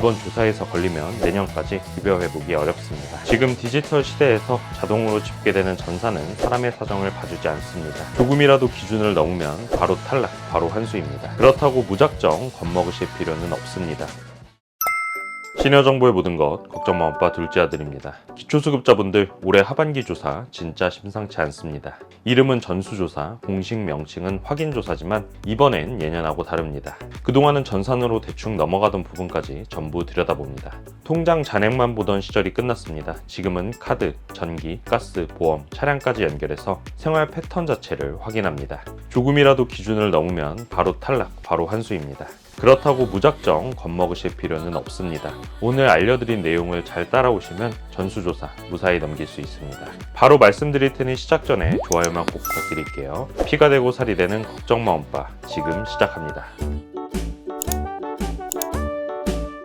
이번 조사에서 걸리면 내년까지 급여 회복이 어렵습니다. 지금 디지털 시대에서 자동으로 집계되는 전사는 사람의 사정을 봐주지 않습니다. 조금이라도 기준을 넘으면 바로 탈락, 바로 환수입니다. 그렇다고 무작정 겁먹으실 필요는 없습니다. 시니어 정보의 모든 것 걱정 마 오빠 둘째 아들입니다. 기초수급자분들 올해 하반기 조사 진짜 심상치 않습니다. 이름은 전수조사, 공식 명칭은 확인조사지만 이번엔 예년하고 다릅니다. 그동안은 전산으로 대충 넘어가던 부분까지 전부 들여다봅니다. 통장 잔액만 보던 시절이 끝났습니다. 지금은 카드, 전기, 가스, 보험, 차량까지 연결해서 생활 패턴 자체를 확인합니다. 조금이라도 기준을 넘으면 바로 탈락, 바로 환수입니다. 그렇다고 무작정 겁먹으실 필요는 없습니다. 오늘 알려드린 내용을 잘 따라오시면 전수조사 무사히 넘길 수 있습니다. 바로 말씀드릴 테니 시작 전에 좋아요만 꼭 부탁드릴게요. 피가 되고 살이 되는 걱정마 엄빠 지금 시작합니다.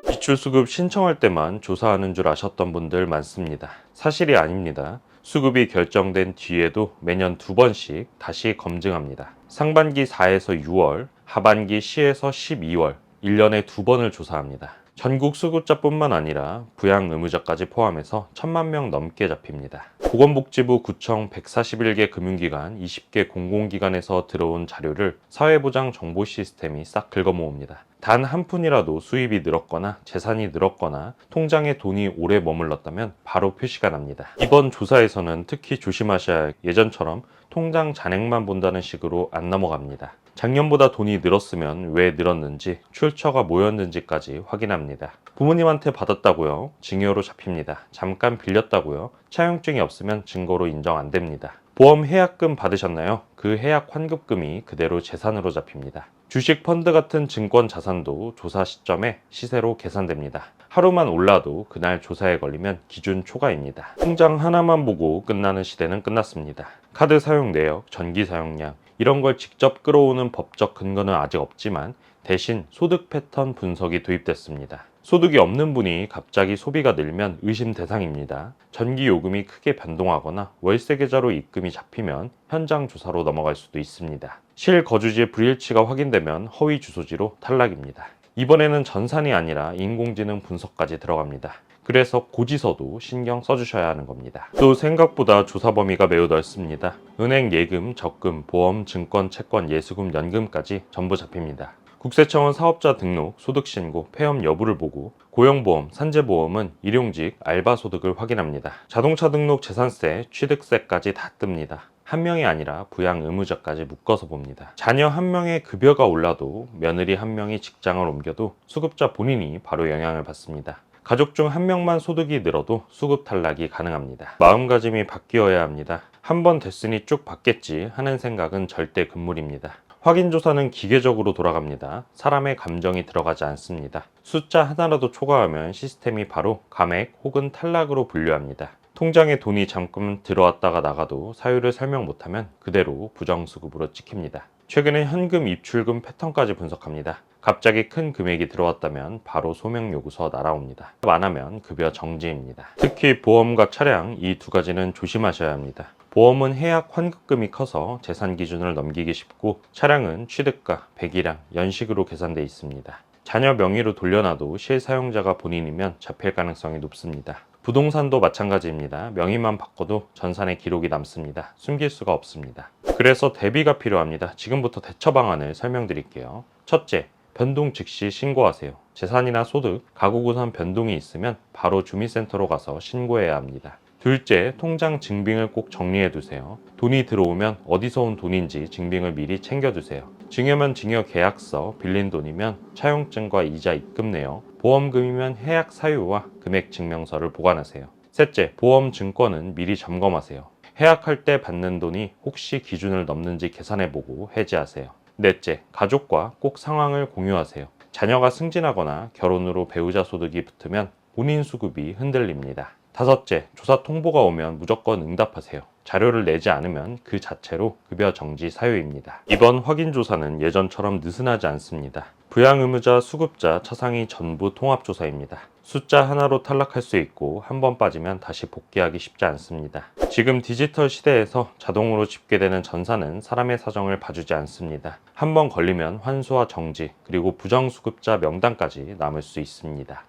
기출수급 신청할 때만 조사하는 줄 아셨던 분들 많습니다. 사실이 아닙니다. 수급이 결정된 뒤에도 매년 두 번씩 다시 검증합니다. 상반기 4에서 6월, 하반기 10에서 12월, 1년에 두 번을 조사합니다. 전국 수급자뿐만 아니라 부양 의무자까지 포함해서 천만 명 넘게 잡힙니다. 보건복지부 구청 141개 금융기관, 20개 공공기관에서 들어온 자료를 사회보장 정보 시스템이 싹 긁어모읍니다. 단 한 푼이라도 수입이 늘었거나 재산이 늘었거나 통장에 돈이 오래 머물렀다면 바로 표시가 납니다. 이번 조사에서는 특히 조심하셔야 할 예전처럼 통장 잔액만 본다는 식으로 안 넘어갑니다. 작년보다 돈이 늘었으면 왜 늘었는지, 출처가 뭐였는지까지 확인합니다. 부모님한테 받았다고요? 증여로 잡힙니다. 잠깐 빌렸다고요? 차용증이 없으면 증거로 인정 안 됩니다. 보험 해약금 받으셨나요? 그 해약 환급금이 그대로 재산으로 잡힙니다. 주식 펀드 같은 증권 자산도 조사 시점에 시세로 계산됩니다. 하루만 올라도 그날 조사에 걸리면 기준 초과입니다. 통장 하나만 보고 끝나는 시대는 끝났습니다. 카드 사용 내역, 전기 사용량, 이런 걸 직접 끌어오는 법적 근거는 아직 없지만 대신 소득 패턴 분석이 도입됐습니다. 소득이 없는 분이 갑자기 소비가 늘면 의심 대상입니다. 전기 요금이 크게 변동하거나 월세 계좌로 입금이 잡히면 현장 조사로 넘어갈 수도 있습니다. 실거주지의 불일치가 확인되면 허위 주소지로 탈락입니다. 이번에는 전산이 아니라 인공지능 분석까지 들어갑니다. 그래서 고지서도 신경 써주셔야 하는 겁니다. 또 생각보다 조사 범위가 매우 넓습니다. 은행 예금, 적금, 보험, 증권, 채권, 예수금, 연금까지 전부 잡힙니다. 국세청은 사업자 등록, 소득 신고, 폐업 여부를 보고 고용보험, 산재보험은 일용직, 알바 소득을 확인합니다. 자동차 등록, 재산세, 취득세까지 다 뜹니다. 한 명이 아니라 부양 의무자까지 묶어서 봅니다. 자녀 한 명의 급여가 올라도 며느리 한 명이 직장을 옮겨도 수급자 본인이 바로 영향을 받습니다. 가족 중 한 명만 소득이 늘어도 수급 탈락이 가능합니다. 마음가짐이 바뀌어야 합니다. 한 번 됐으니 쭉 받겠지 하는 생각은 절대 금물입니다. 확인 조사는 기계적으로 돌아갑니다. 사람의 감정이 들어가지 않습니다. 숫자 하나라도 초과하면 시스템이 바로 감액 혹은 탈락으로 분류합니다. 통장에 돈이 잠깐 들어왔다가 나가도 사유를 설명 못하면 그대로 부정수급으로 찍힙니다. 최근에 현금 입출금 패턴까지 분석합니다. 갑자기 큰 금액이 들어왔다면 바로 소명 요구서 날아옵니다. 안 하면 급여 정지입니다. 특히 보험과 차량 이 두 가지는 조심하셔야 합니다. 보험은 해약 환급금이 커서 재산 기준을 넘기기 쉽고 차량은 취득가, 배기량, 연식으로 계산돼 있습니다. 자녀 명의로 돌려놔도 실사용자가 본인이면 잡힐 가능성이 높습니다. 부동산도 마찬가지입니다. 명의만 바꿔도 전산의 기록이 남습니다. 숨길 수가 없습니다. 그래서 대비가 필요합니다. 지금부터 대처 방안을 설명드릴게요. 첫째, 변동 즉시 신고하세요. 재산이나 소득, 가구 구산 변동이 있으면 바로 주민센터로 가서 신고해야 합니다. 둘째, 통장 증빙을 꼭 정리해 두세요. 돈이 들어오면 어디서 온 돈인지 증빙을 미리 챙겨 두세요. 증여면 증여 계약서, 빌린 돈이면 차용증과 이자 입금 내역, 보험금이면 해약 사유와 금액 증명서를 보관하세요. 셋째, 보험 증권은 미리 점검하세요. 해약할 때 받는 돈이 혹시 기준을 넘는지 계산해 보고 해지하세요. 넷째, 가족과 꼭 상황을 공유하세요. 자녀가 승진하거나 결혼으로 배우자 소득이 붙으면 본인 수급이 흔들립니다. 다섯째, 조사 통보가 오면 무조건 응답하세요. 자료를 내지 않으면 그 자체로 급여 정지 사유입니다. 이번 확인 조사는 예전처럼 느슨하지 않습니다. 부양 의무자, 수급자, 차상위 전부 통합 조사입니다. 숫자 하나로 탈락할 수 있고 한 번 빠지면 다시 복귀하기 쉽지 않습니다. 지금 디지털 시대에서 자동으로 집계되는 전사는 사람의 사정을 봐주지 않습니다. 한 번 걸리면 환수와 정지 그리고 부정수급자 명단까지 남을 수 있습니다.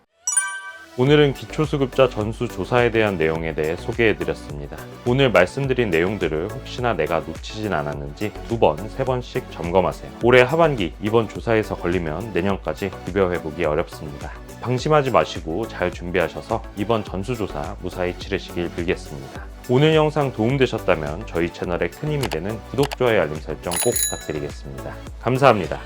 오늘은 기초수급자 전수조사에 대한 내용에 대해 소개해드렸습니다. 오늘 말씀드린 내용들을 혹시나 내가 놓치진 않았는지 두 번, 세 번씩 점검하세요. 올해 하반기 이번 조사에서 걸리면 내년까지 급여 회복이 어렵습니다. 방심하지 마시고 잘 준비하셔서 이번 전수조사 무사히 치르시길 빌겠습니다. 오늘 영상 도움되셨다면 저희 채널에 큰 힘이 되는 구독, 좋아요, 알림 설정 꼭 부탁드리겠습니다. 감사합니다.